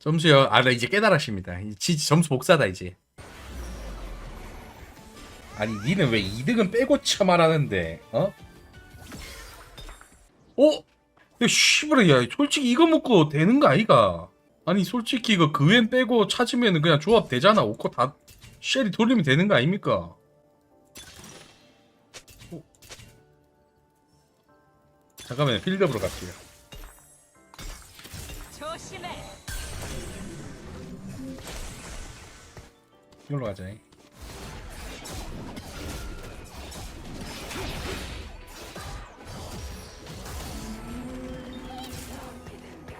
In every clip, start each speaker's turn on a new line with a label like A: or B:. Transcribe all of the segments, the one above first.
A: 점수요. 아, 나 이제 깨달았습니다. 이 지, 점수 복사다 이제. 아니, 니는 왜 2등은 빼고 쳐말하는데, 어? 어? 야, 씨발, 야, 솔직히 이거 먹고 되는 거 아이가? 아니, 솔직히 이거 그웬 빼고 찾으면 그냥 조합 되잖아. 오코 다 쉘이 돌리면 되는 거 아닙니까? 어? 잠깐만요, 필드업으로 갈게요.
B: 조심해.
A: 이걸로 가자.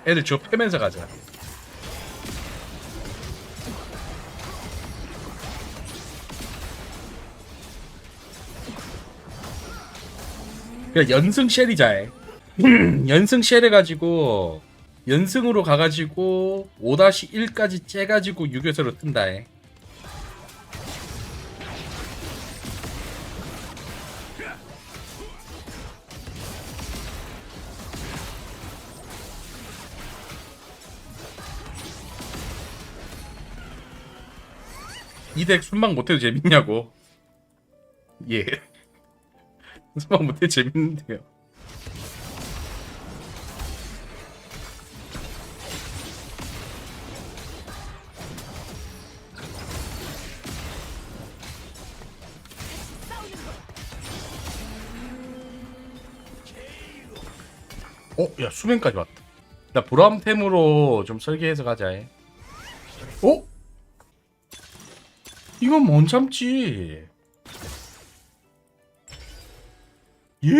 A: 애들 저 패면서 가자. 그냥 연승 쉘이자. 연승 쉘 해가지고 연승으로 가가지고 5-1까지 째가지고 유교서로 뜬다. 해. 이덱 순방 못해도 재밌냐고. 예. 순방 못해도 재밌는데요. 어, 야 수면까지 왔다. 나 브람템으로 좀 설계해서 가자. 해. 어? 이건 못 참지. 예?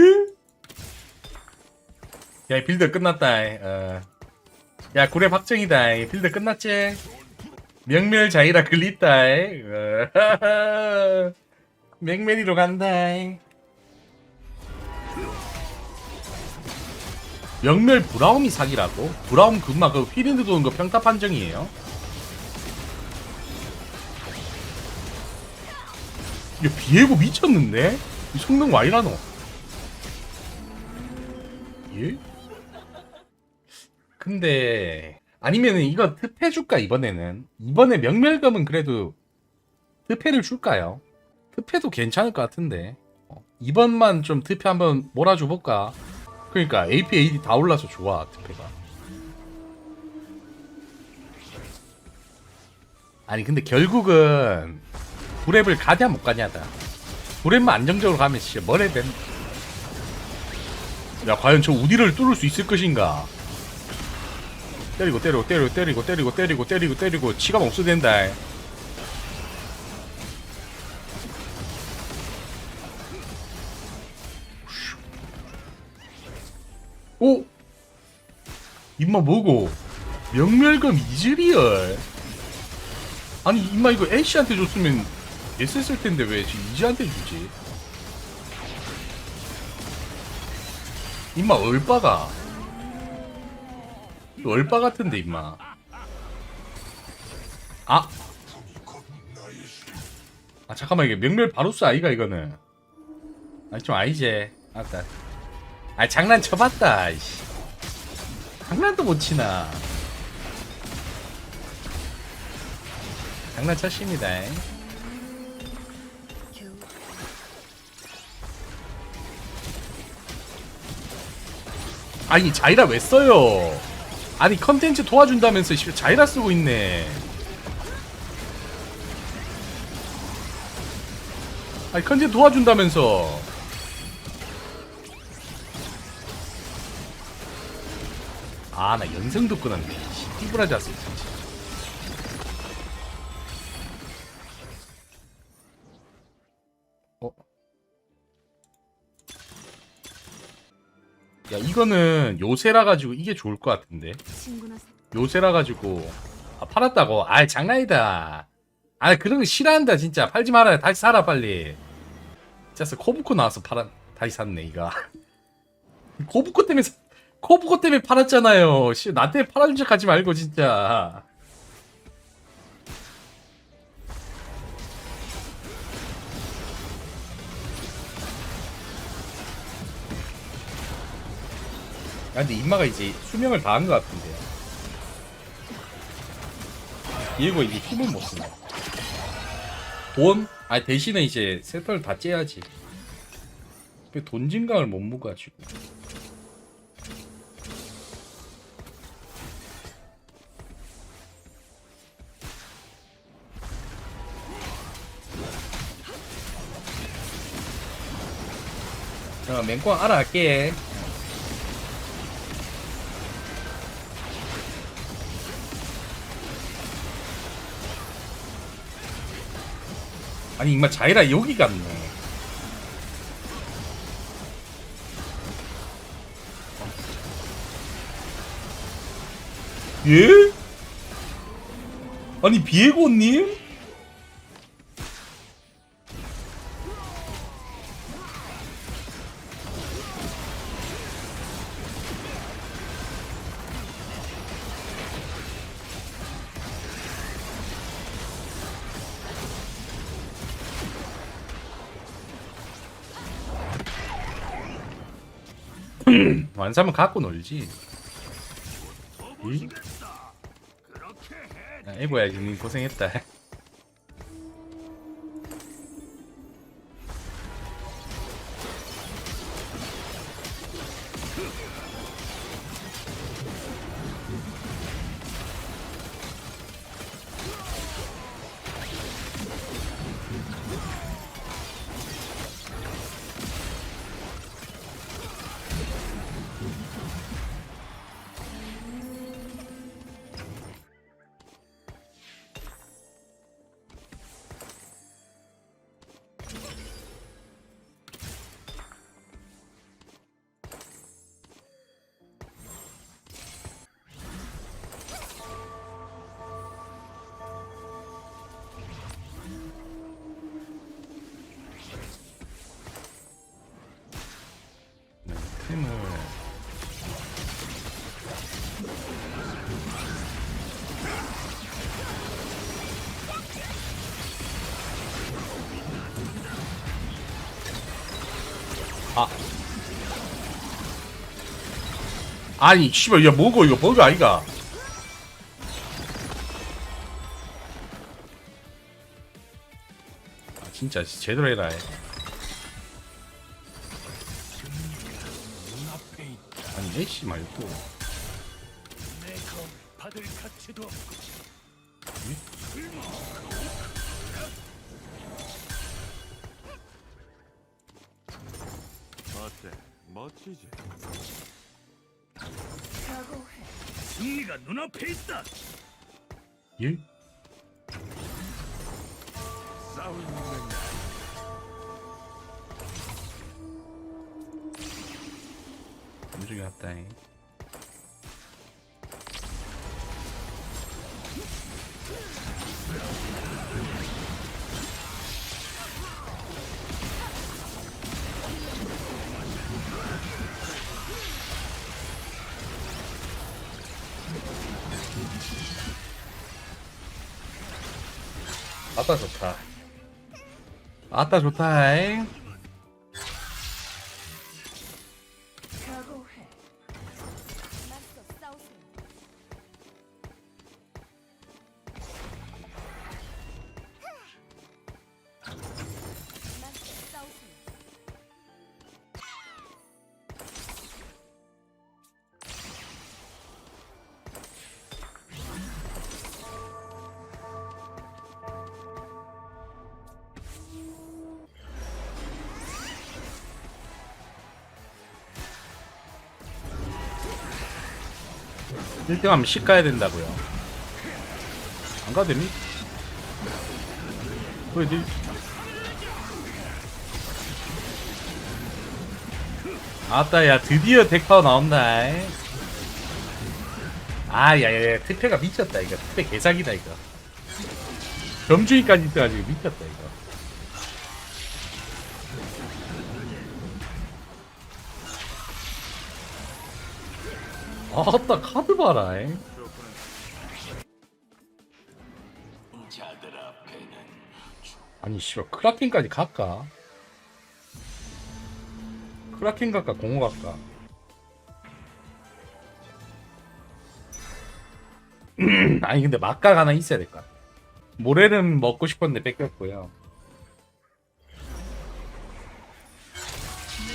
A: 야, 빌드 끝났다. 어. 야, 구랩 확정이다. 빌드 끝났지? 명멸자이라 글리다. 어. 맥메리로 간다. 명멸 브라움이 사기라고? 브라움 금마 그 휘린드 도는 거 평타 판정이에요? 야 비에고 미쳤는데? 이 성능 와 이라노? 예? 근데 아니면은 이거 특패 줄까 이번에는? 이번에 명멸검은 그래도 특패를 줄까요? 특패도 괜찮을 것 같은데 어, 이번만 좀 특패 한번 몰아줘 볼까? 그러니까 AP, AD 다 올라서 좋아 특패가 아니 근데 결국은 브랩을 가냐 못 가냐다. 브랩만 안정적으로 가면 진짜 뭐래 된... 야 과연 저 우디를 뚫을 수 있을 것인가? 때리고 때리고 때리고 때리고 때리고 때리고 때리고 때리고 치가 없어 된다. 오! 임마 뭐고? 명멸검 이즈리얼. 아니 임마 이거 애쉬한테 줬으면 됐었을 텐데 왜 지금 이즈한테 주지? 임마 얼빠가. 얼빠 같은데 임마. 아! 아 잠깐만 이게 명멸 바루스 아이가 이거는. 아니 좀 아니지. 아따 아 장난 쳐봤다 이씨. 장난도 못 치나. 장난 쳤습니다 아니 자이라 왜 써요? 아니 컨텐츠 도와준다면서 씨, 자이라 쓰고 있네. 아니 컨텐츠 도와준다면서. 아 나 연승도 끊었네. 띠브라자스 야 이거는 요새라 가지고 이게 좋을 것 같은데. 요새라 가지고 아 팔았다고? 아 장난이다. 아 그런 거 싫어한다 진짜. 팔지 말아요. 다시 사라 빨리. 진짜 코브코 나와서 팔아 다시 샀네 이거. 코브코 때문에 사- 코브코 때문에 팔았잖아요. 씨 나한테 팔아준 척 하지 말고 진짜 아 근데 임마가 이제 수명을 다한 것 같은데요 비에고 이제 힘을 못 쓰네. 돈? 아니 대신에 이제 세터를 다 째야지. 왜 돈 증강을 못 모가지고. 자, 맹꽁 알아갈게. 아니, 정말 자이라 여기 갔네. 예? 아니, 비에고님? 완사면 갖고 놀지. 이? 아, 에고야, 님 고생했다. 네, 템을. 아. 아니 씨발 야 뭐고 이거 버그 아이가? 아 진짜 제대로 해라 아니 애쉬 말고
B: 받을 가치도 없고
C: 어때? 멋지지?
B: 승리가 눈앞에 있다.
A: 예?
C: 싸울 는
A: 왔다잉. 아따 좋다. 아따 좋다잉 1등하면 식 가야 된다고요. 안 가도 됩니까? 왜 니? 아따 야 드디어 덱파워 나온다 아 야야야 특패가 미쳤다 이거 특패 개사기다 이거 점주인까지 있어가지고 미쳤다 이거 아따 카드 봐라. 잉. 아니 씨발 크라켄까지 갈까? 크라켄 갈까 공호 갈까? 음, 아니 근데 막각 하나 있어야 될 것 같아. 모래는 먹고 싶었는데 뺏겼고요.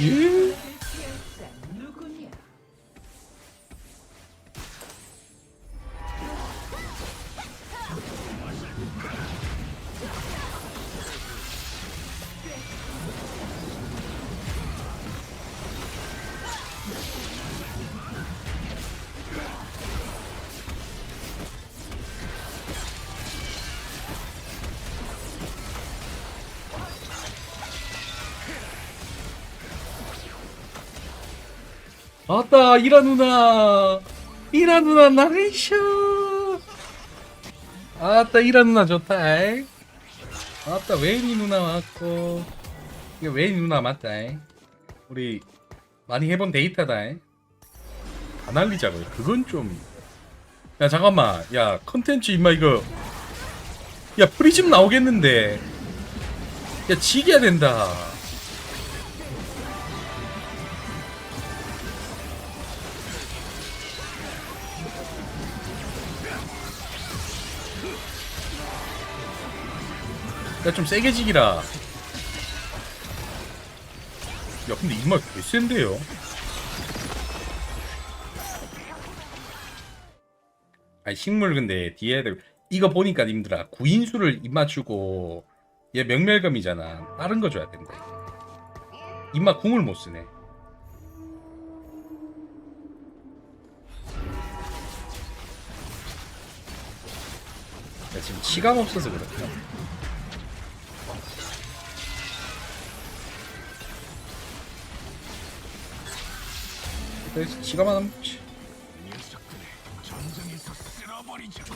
A: 예? 아따 이라 누나. 이라 누나 나이쇼 아따 이라 누나 좋다 아따 웨이니 누나 왔고. 이게 웨이니 누나 맞다 우리 많이 해본 데이터다 안 알리자고요. 그건 좀. 야 잠깐만. 야 컨텐츠 임마 이거. 야 프리즘 나오겠는데. 야 지게 된다 야좀 세게 지기라. 야 근데 이말 개센데요? 아니 식물 근데 뒤에 들- 이거 보니까 님들아 구인수를 입 맞추고 얘 명멸검이잖아. 다른 거 줘야 된다 입맛 궁을 못 쓰네. 야 지금 치감 없어서 그렇다 그래서 치감 안 하면 치-
B: 녀석들을 전장에서 쓸어버리자고.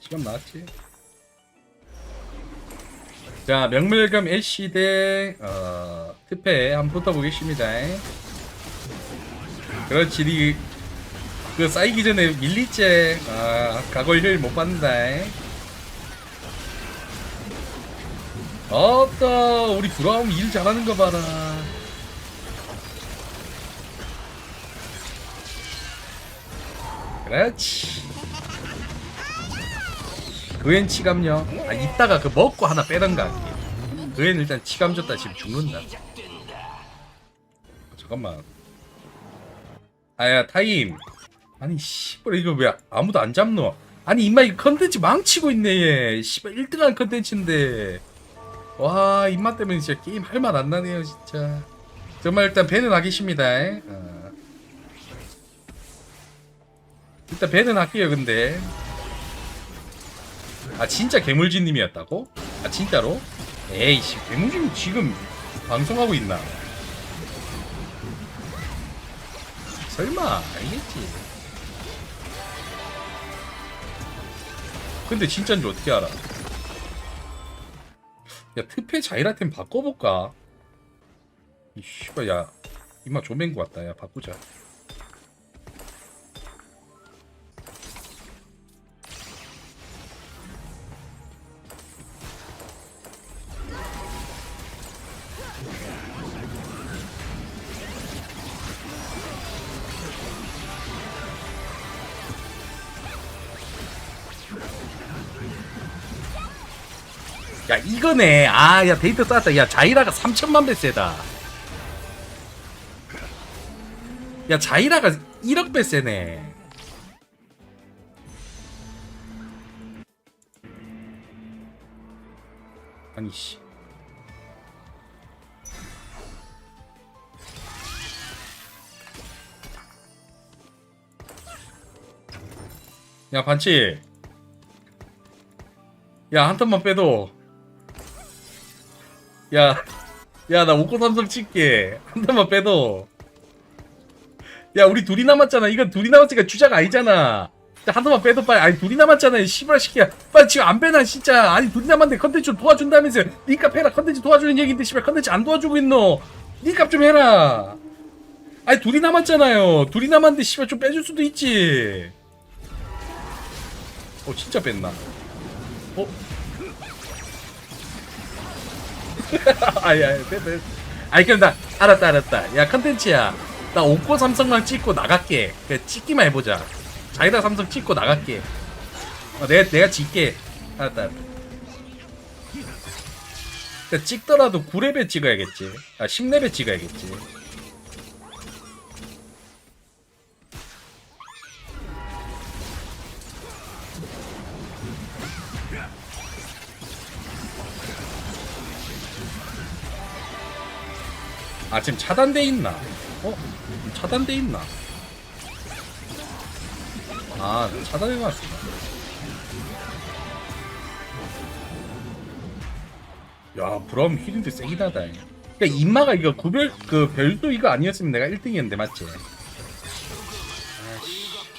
A: 시간 나왔지. 자, 명멸검 애쉬 대 어, 특패 한번 붙어보겠습니다. 그렇지, 니, 그 쌓이기 전에 밀리째. 아, 각올 효율 못 받는다. 어따, 우리 브라움 일 잘하는 거 봐라. 그렇지. 그엔 치감요. 아 이따가 그 먹고 하나 빼던가. 그엔 일단 치감 줬다 지금 죽는다. 잠깐만. 아야 타임. 아니 씨발 이거 왜 아무도 안 잡노? 아니 임마 이 컨텐츠 망치고 있네 얘. 씨발 1등한 컨텐츠인데. 와 입맛 때문에 진짜 게임 할 말 안 나네요 진짜. 정말 일단 배는 하겠습니다. 어. 일단 배는 할게요 근데. 아 진짜 괴물진님이었다고? 아 진짜로? 에이씨 괴물진 지금 방송하고 있나? 설마 알겠지? 근데 진짜인지 어떻게 알아? 야 특패 자이라템 바꿔볼까? 이 씨발 야 이마 조맨 것 같다 야 바꾸자 야 이거네. 아 야 데이터 쌓았다. 야 자이라가 3천만 배 세다. 야 자이라가 1억 배 세네. 아니 씨. 야 반치 야한 턴만 빼도 야, 야, 나 오코 삼성 칠게. 한 대만 빼도. 야, 우리 둘이 남았잖아. 이건 둘이 남았으니까 주자가 아니잖아. 자, 한 대만 빼도 빨리. 아니, 둘이 남았잖아. 이 씨발 새끼야. 빨리 지금 안 빼나, 진짜. 아니, 둘이 남았는데 컨텐츠 도와준다면서. 니값 해라. 컨텐츠 도와주는 얘기인데, 씨발 컨텐츠 안 도와주고 있노. 니값 좀 해라. 아니, 둘이 남았잖아요. 둘이 남았는데, 씨발 좀 빼줄 수도 있지. 어, 진짜 뺐나? 어? 아야 됐다 아니 그럼 나 알았다 알았다. 야 컨텐츠야. 나 오코 삼성만 찍고 나갈게. 그래 찍기만 해보자. 자기다 삼성 찍고 나갈게. 어, 내가 내가 찍게. 알았다 알았다. 근데 찍더라도 9레벨 찍어야겠지. 아 10레벨 찍어야겠지 아 지금 차단돼 있나? 어? 차단돼 있나? 아 차단해놨어. 야 브라움 힐인데 세긴 하다. 그러니까 인마가 이거 구별 그 별도 이거 아니었으면 내가 1등이었는데 맞지? 아씨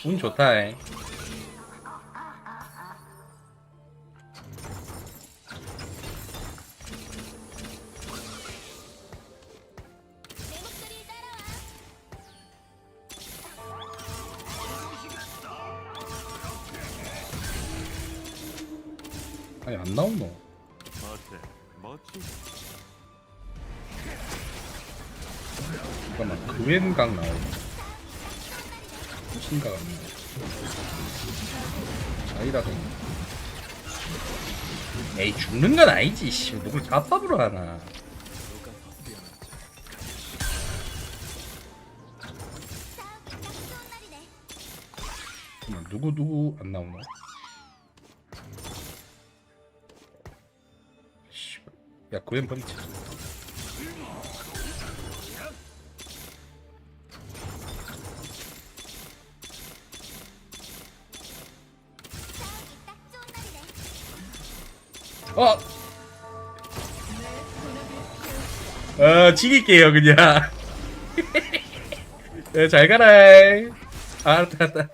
A: 운 좋다. 잉. 아니 안 나오노. 잠깐만 그웬각 나오네. 무슨각 안 나와. 자이라도. 에이 죽는 건 아니지. 씨 누굴 자팝으로 하나. 누구 누구 안 나오나? 야 그웬 버리지. 어. 어, 지길게요, 그냥. 네, 잘 가라. 아, 알았다, 알았다.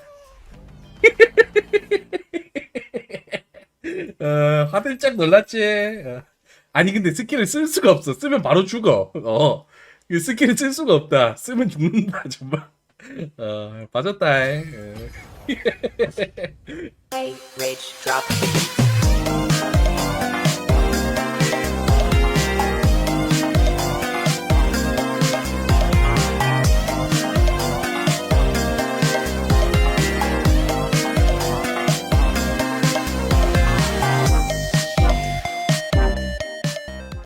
A: 어, 화들짝 놀랐지. 어. 아니, 근데 스킬을 쓸 수가 없어. 쓰면 바로 죽어. 어. 이 스킬을 쓸 수가 없다. 쓰면 죽는다, 정말. 어, 빠졌다. 어.